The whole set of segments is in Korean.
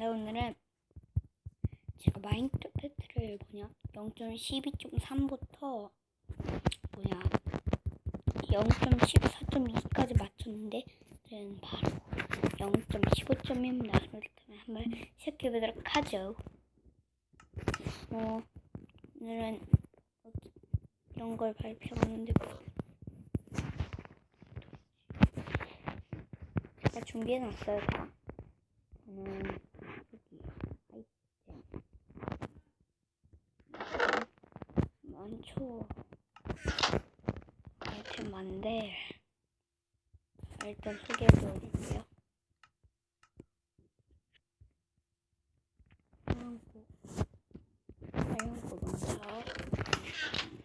네, 오늘은 제가 마인크래프트를 뭐냐 0.12.3부터 뭐냐 0.14.2까지 맞췄는데 저는 바로 0.15.1입니다. 그렇다면 한번 시작해보도록 하죠. 뭐 오늘은 이런 걸 발표하는데 뭐 제가 준비해놨어요 다. 저는 여기 아이템 많죠. 아이템 많은데 자, 일단 소개해드릴게요. 하얀고 하얀고 먼저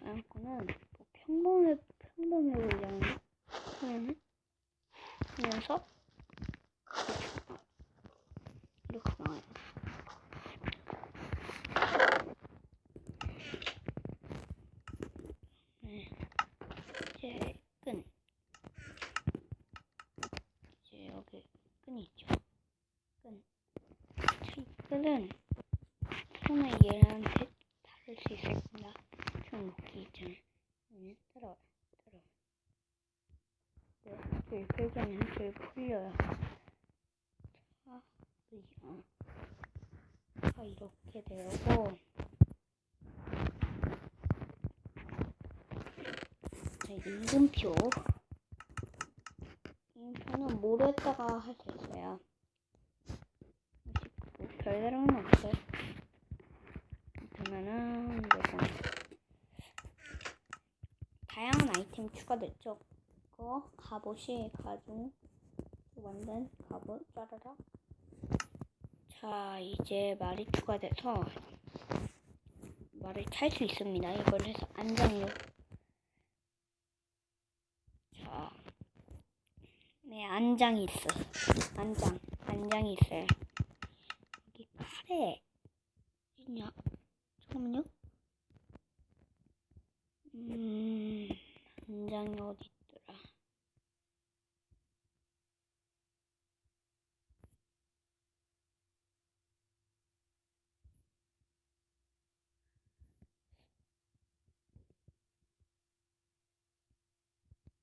하얀고는 뭐 평범해 평범해 보이잖아요. 하면서 이렇게 나와요. 네. 이제 끈. 이제 여기 끈이 있죠. 끈. 끈은 손에 얘한테 다를 수 있을 겁니다. 손 묶기 있잖아요. 그러면 따라와요. 따라와요. 네, 줄 하면 줄 풀려요. 자, 그죠. 자, 이렇게 되고. 자, 임금표. 할수 있어요. 뭐 별다른 건 없어요. 그러면은 이거 다양한 아이템 추가됐죠. 그거 갑옷이 가중 완전 갑옷 짜라라. 자 이제 말이 추가돼서 말을 탈 수 있습니다. 이걸 해서 안장요. 자, 네 안장이 있어. 안장, 안장이 있어요. 칼에 있냐? 잠깐만요. 음, 안장이 어디 있더라?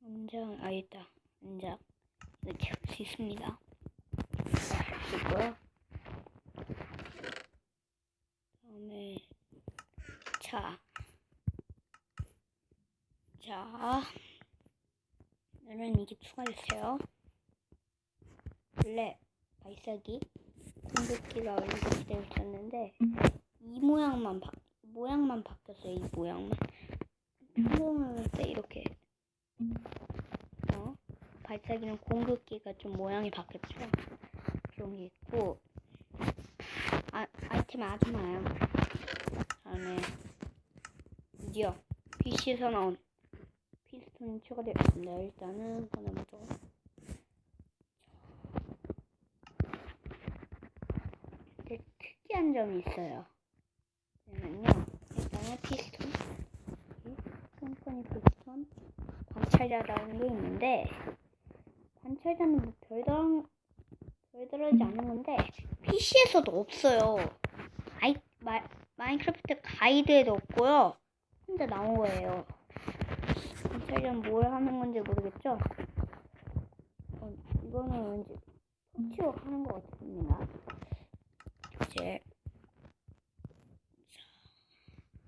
안장, 아, 있다. 안장. 이렇게 할 수 있습니다. 있고요. 다음에, 자. 자. 오늘은 이게 추가됐어요. 원래 발사기, 공격기가 이렇게 되어 있었는데, 이 모양만 바, 모양만 바뀌었어요. 이 모양만. 평범할 때 이렇게 어? 발사기는 공격기가 좀 모양이 바뀌었죠. 게 있고 아, 아이템 아주 많아요. 다음에 드디어 PC에서 나온 피스톤이 추가되었습니다. 일단은 꺼내보죠. 되게 특이한 점이 있어요. 그러면요. 일단은 피스톤 끈끈이 피스톤 관찰자라는 게 있는데 관찰자는 뭐 별다른 별다르지 않은 건데 PC에서도 없어요. 마인크래프트 가이드에도 없고요. 혼자 나온 거예요. 관찰자는 뭘 하는 건지 모르겠죠? 어, 이거는 왠지 터치워크 하는 것 같습니다. 이제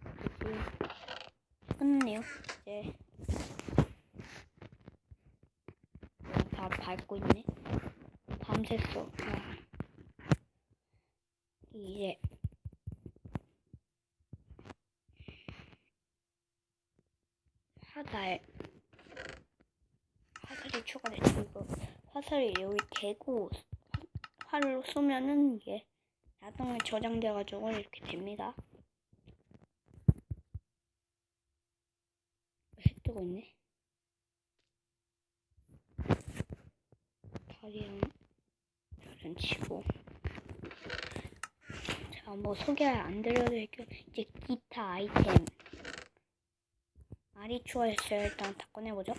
자 여기 끝네요. 이제 다 밟고 있네. 밤샜어. 아. 이제 화살 화살이 추가됐죠. 이거 화살이 여기 대고 화- 활로 쏘면은 이게 자동에 저장돼가지고 이렇게 됩니다. 해 뜨고 있네. 다리랑 다른 치고 자뭐 소개 안 드려드릴게요 이제 기타 아이템 말이 추가했어요 일단 다 꺼내보죠.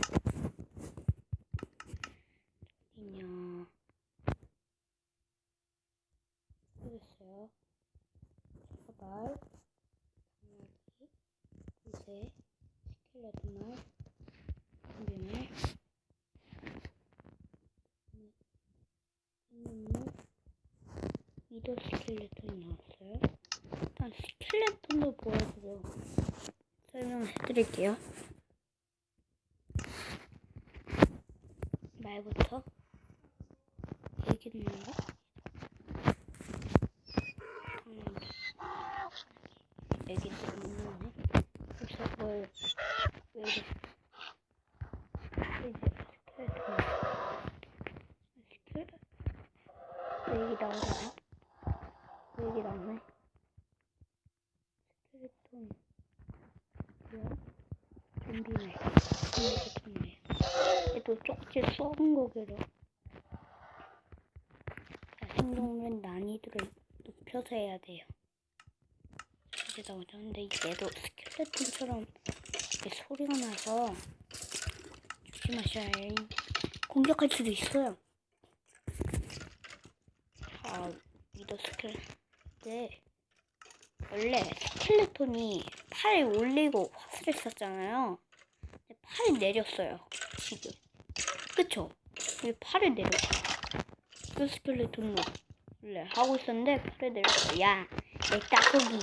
어디냐 여기 있어요. 사발, 당나귀, 요새, 스켈레톤 말, 좀비말, 생명물, 위더 스켈레톤이 나왔어요. 일단 스켈레톤도 보여드려 설명을 해드릴게요. 말부터 얘기는가? 애기들 없네. 벌써 뭘, 왜 이래. 이제 스켈레톤. 스켈레, 왜 얘기 나오잖아? 왜 얘기 나오네? 스켈레톤. 좀비네. 좀비 같은데. 얘도 쪽지 썩은 거기로. 자, 생존은 난이도를 높여서 해야 돼요. 이제 나오죠. 근데 얘도 스켈레톤처럼 소리가 나서 조심하셔야 해요. 공격할 수도 있어요. 자, 위더 스켈. 네. 원래 스켈레톤이 팔 올리고 화살을 쐈잖아요. 팔이 내렸어요. 지금. 그쵸? 왜 팔을 내렸어? 그 스켈레톤로 원래 하고 있었는데 팔을 내렸어. 야, 내 따거기.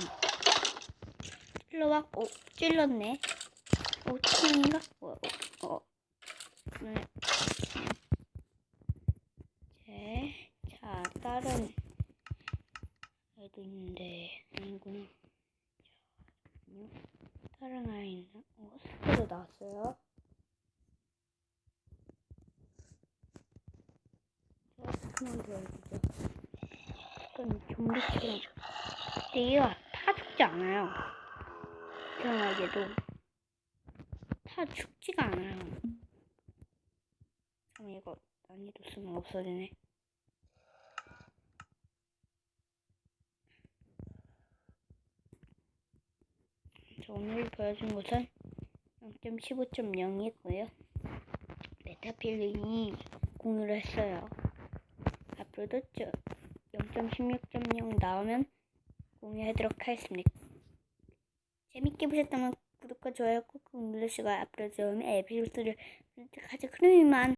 찔러봐. 어, 찔렀네. 어, 치인가? 어, 어, 어. 네. 네. 자, 다른 애도 있는데, 아니구나. 잠깐만요. 다른 아이는, 어, 스크도 나왔어요. 저 스크만 보여주죠. 약간 좀비처럼. 근데 얘가 타 죽지 않아요. 이상하게도. 타 죽지가 않아요. 참, 이거 난이도 쓰면 없어지네. 자, 오늘 보여준 것은 0.15.0이고요. 메타필링이 공유를 했어요. 앞으로도 0.16.0 나오면 공유하도록 하겠습니다. 재밌게 보셨다면 구독과 좋아요 꾹꾹 눌러주시고 앞으로 좋은 에피소드를 선택하자. 그럼 이만.